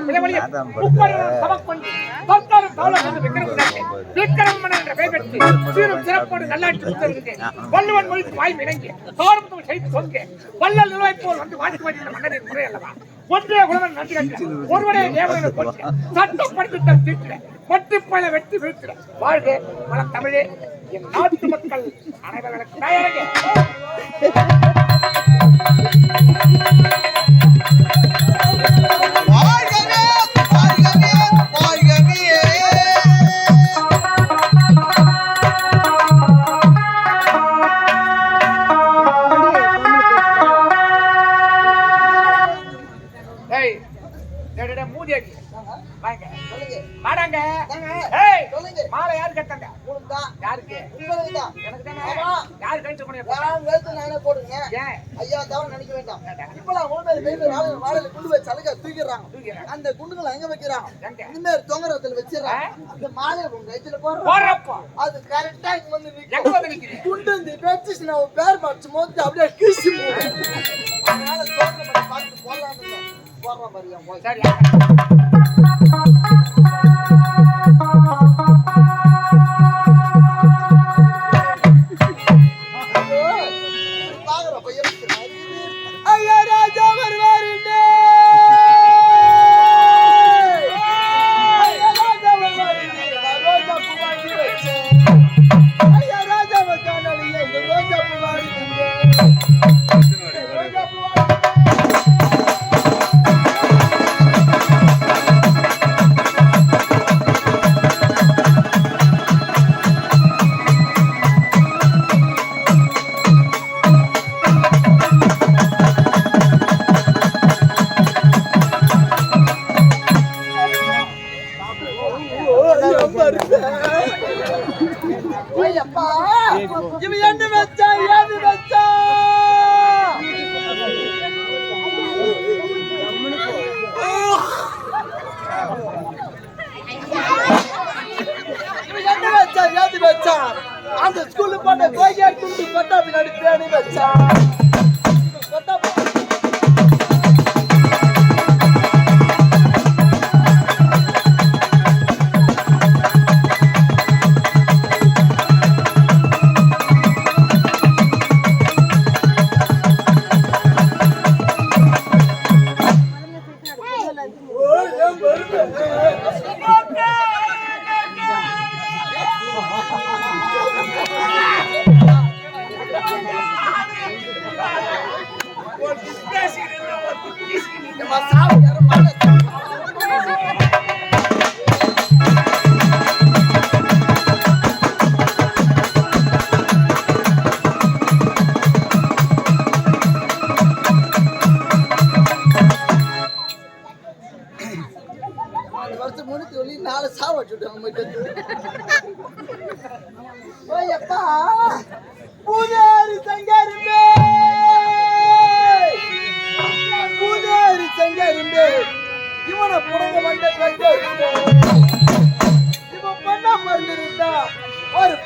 விளக்கம் பிளவழியும் சமக்கொண்டு பல்தாரும் தாளம் என்று விக்கிரமுண்டாக்கி விக்கிரமன் என்ற பெயர் பெற்று சீரும் சிறப்போடு நல்லாட்சி புத்தருக்கு வள்ளுவன் மொழிக்கு வாய் இணங்கி சாரமும் செய்து சொல்க வள்ளல் நிலவை போல் வந்து வாசி வாசி மன்னரின் முறை அல்லவா? ஒன்றே உழவன் நன்றி கண்டு ஒருவனே தேவனை போற்று சட்டப்படுத்தி தீர்த்திட கொட்டி பல வெட்டி வீழ்த்திட வாழ்க வளம் தமிழே. என் நாட்டு மக்கள் அனைவர்களுக்கு தயாரிங்க நினைக்க வேண்டாம். இப்பெல்லாம் உண்மையில பேர் வாழை வாழையில குண்டு வச்சு அழுக தூக்கிடுறாங்க. அந்த குண்டுகளை எங்க வைக்கிறாங்க? இனிமேல் தொங்கரத்துல வச்சிடறாங்க அந்த மாலை உங்க வயிற்றுல போடுறோம் போறப்போ அது கரெக்டா இங்க வந்து வந்து நிக்கிறீங்க குண்டு இந்த பேச்சு நான் பேர் படிச்சு மோத்து அப்படியே போடும் அதனால தோன்ற பார்த்து போடலாம்னு போடுற மாதிரியா சரி இவன் என்ன வச்சா ஏது வச்சா ஏது வச்சா அந்த ஸ்கூல்ல போட்ட கோயியா துண்டு கொட்டா பின்னாடி வச்சா கொட்டா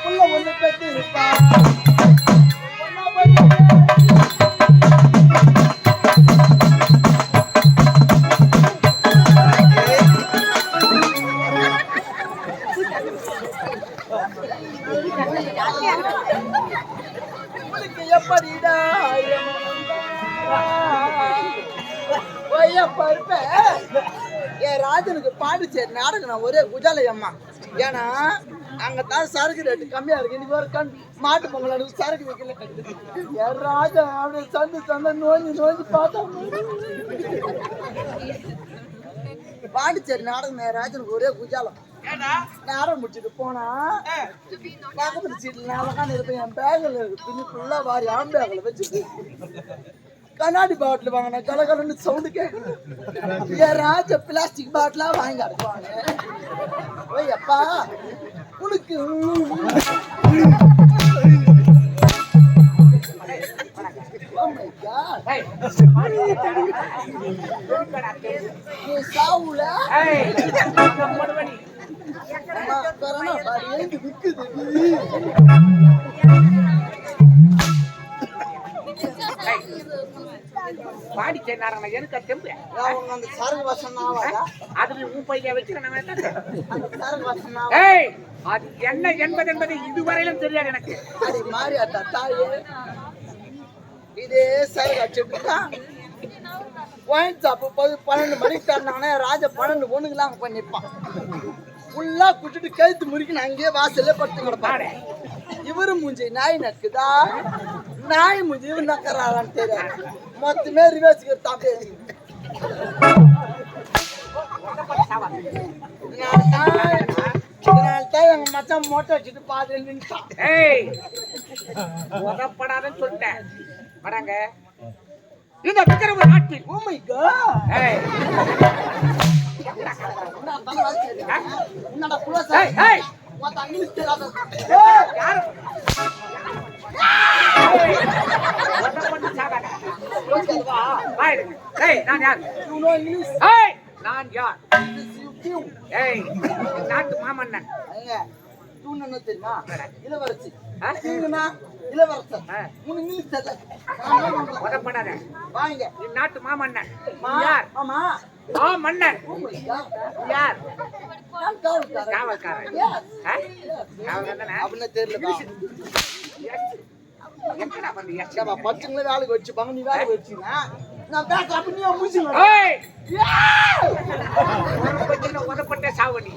புள்ள ஒண்ணு பெற்று இருப்பா உங்களுக்கு என் ராஜனுக்கு பாண்டிச்சேரி நாடகம் நான் ஒரே குஜாலயம்மா ஏன்னா ஏன்னா அங்கதான் சரக்கு ரேட்டு கம்மியா இருக்கு. இன்னைக்கு ஒரு கண் மாட்டு பொங்கல் சரக்கு வைக்கல. ராஜா அப்படியே சந்து சந்த நோஞ்சி நோஞ்சி பார்த்தா பாண்டிச்சேரி நாடகம் ராஜனுக்கு ஒரே குஜாலம். நாடகம் முடிச்சுட்டு போனா ஆ, பக்கத்துல சீட்ல நான் இருப்பேன். என் பேக்ல துணி ஃபுல்லா வாரி ஆம் பேக்ல வச்சுட்டு. கண்ணாடி பாட்டில் வாங்கின கலகலன்னு சவுண்டு கேட்குது என் ராஜ பிளாஸ்டிக் பாட்டிலா வாங்கி அடைப்பாங்க ஓய் அப்பா உனக்கு. சாவுல? கொரோனா நிக்குது. ஏய், பாடிச்சே நாராயணன் எனக்கு தெம்பு அவங்க அந்த சரகு அதுல உன் பையன் வச்சுக்கிறேன் நான் ஏய் அது என்ன என்பது என்பது இதுவரையிலும் தெரியாது எனக்கு. அடி மாறியாத்தா தாயே. இதே சரகு அடிச்சுட்டுதான் ஒயின் ஷாப்பு போய் பன்னெண்டு மணிக்கு தரனாங்கன்னா ராஜா பன்னெண்டு பொண்ணுங்களாம் அங்கே போய் நிற்பான். ஃபுல்லா குடிச்சிட்டு கழுத்து முறுக்கி நான் அங்கேயே வாசல்ல படுத்து கிடப்பாரு இவரு மூஞ்சி நாய் நக்குதா? நாய் மூஞ்சி இவர் நக்கறாரான்னு தெரியாது மொத்தமே ரிவர்ஸ் தாப்பே இதனால்தான் எங்க மச்சான் மோட்டை வச்சுட்டு பாதியில் நின்ட்டான் ஏய் உதப்படாதன்னு சொல்லிட்டேன். வராங்க இந்த விக்கிரம நாட்டில் Oh my god! ஏய்? என்னடா குலோஸ் ஏய் ஏய். உன் தண்ணி தெரியாத யாரு? நான் யார்? நான் யார். ஏய் நாட்டு மாமன்னன். ஏங்க, தெரியுமா? இளவரசி. இளவரசர். தெரியல? உதப்படாத வாங்க. நாட்டு மாமன்னன். யார்? ஆமா. ஆ மன்னன் யார்? காவல்காரன். அப்படின்னு? ஏப்பா, பச்சைங்களே வேலைக்கு வச்சுப்பாங்க. நீ வேலைக்கு வச்சீங்கன்னா நான் பேச அப்ப நீ மூச்சு ஏய் கொஞ்சம் உதப்பட்ட சாவணி.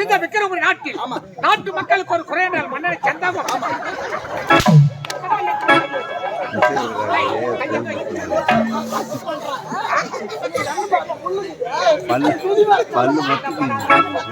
இந்த விக்கிரமபுரி நாட்டில். நாட்டு மக்களுக்கு ஒரு குறை என்றால் மன்னரை சந்தாமம் பல்லு பல்லு மட்டும் பல்லு பல்லு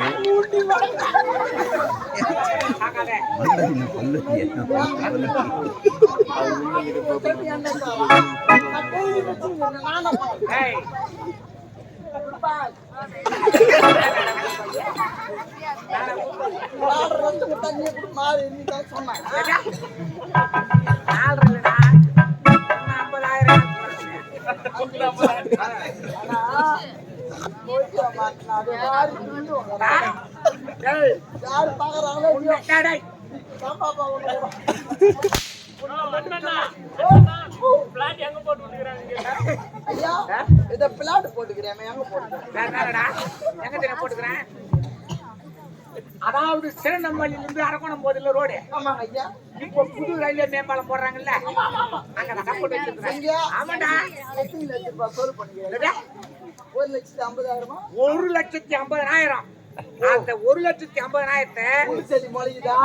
பிளாட் போட்டுக்கிறேன் எங்க போட்டுக்கிறேன்? அதாவது சிறந்தமல்லியிலிருந்து அரக்கோணம் போதில்ல ரோடு? ஆமாங்க ஐயா. இப்போ புது ரயில்வே மேம்பாலம் போடுறாங்கல்ல? அங்க சப்போர்ட் வச்சிருக்கேன் எங்க? ஆமாடா ஒரு லட்சத்தி ஐம்பதாயிரமா ஒரு லட்சத்தி ஐம்பதனாயிரம் அந்த ஒரு லட்சத்தி ஐம்பதனாயிரத்தை புது செடி முளைக்குதா?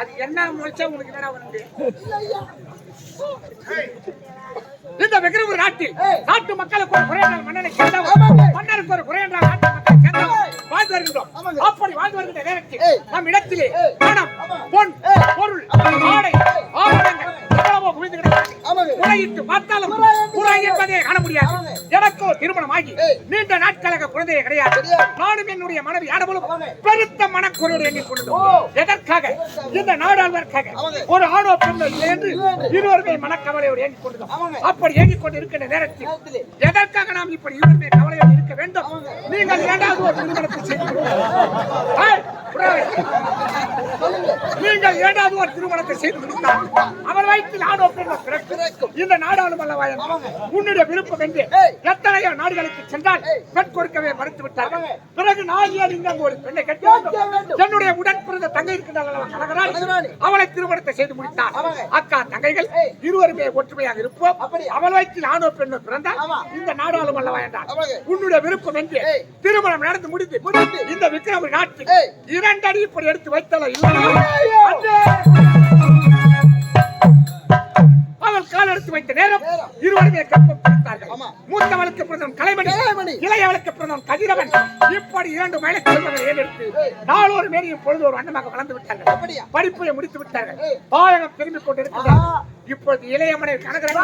அது என்ன முளைச்சா உங்களுக்கு என்னடா வந்து இந்த விக்கிரம நாட்டில். நாட்டு மக்களுக்கு ஒரு குறை என்றால் மன்னனை சேர்ந்தவர் ஆமாங்க. மன்னருக்கு ஒரு குறை என்றால் நாட்டு மக்களை வாழ்ந்து வருகின்றோம். அப்படி வாழ்ந்து வருகின்ற நேரத்தில். நம் இடத்திலே. பணம். பொன். பொருள். ஆடை ஆபரணங்கள் எவ்வளவோ குவிந்து முறையிட்டு பார்த்தாலும் முறை என்பதை காண முடியாது. எனக்கோ திருமணமாகி. நீண்ட நாட்களாக குழந்தையே கிடையாது. நானும் என்னுடைய மனைவி ஆமாங்க. பெருத்த மனக்குறையோடு எண்ணிக் கொண்டோம் ஓ. எதற்காக இந்த நாடாளுவதற்காக. ஒரு ஆணோ பெண்ணோ இல்லை என்று. இருவருமே மனக்கவலையோடு எண்ணிக் கொண்டோம் ஆமாங்க. அப்படி ஏங்கிக் கொண்டு இருக்கின்ற நேரத்தில் எதற்காக நாம் இப்படி இருவருமே கவலையோடு இருக்க வேண்டும். நீங்கள் இரண்டாவது ஒரு திருமணத்தை செய்து. நீங்கள் ஏதாவது ஒரு திருமணத்தை செய்து முடித்தார் அவர் வயிற்றில் ஆணோ பிறக்கும். இந்த நாடாளுமன்ற உன்னுடைய விருப்பம் என்று எத்தனையோ நாடுகளுக்கு சென்றால் பெண் கொடுக்கவே மறுத்து விட்டார்கள். பிறகு நான் இங்க ஒரு பெண்ணை கட்டி என்னுடைய உடன் பிறந்த தங்கை இருக்கின்றார் அவளை திருமணத்தை செய்து முடித்தார். அக்கா தங்கைகள் இருவருமே ஒற்றுமையாக இருப்போம். அப்படி. அவள் வயிற்றில் ஆணோ பெண்ணோ பிறந்தால் இந்த நாடாளும் அல்லவா என்றார். உன்னுடைய விருப்பம் என்று திருமணம் நடந்து முடிந்து இந்த விக்ரம நாட்டில் இரண்டடி இப்படி எடுத்து வைத்தல இல்லை அவள் கால் எடுத்து வைத்த நேரம். இருவருமே கற்பம் கொடுத்தார்கள் ஆமா. மூத்தவளுக்கு பிறந்தவன் கலைமணி. இளையவளுக்கு பிறந்தவன் கதிரவன் இப்படி இரண்டு மயிலை செல்வங்கள் ஏறெடுத்து. நாளொரு மேரியும் பொழுது ஒரு வண்ணமாக வளர்ந்து விட்டார்கள்? படிப்பை முடித்து விட்டார்கள் ஏய். தாயகம் திரும்பிக் கொண்டிருக்கிறார்கள் ஆஹா. இப்பொழுது இளையமனை கனகரனை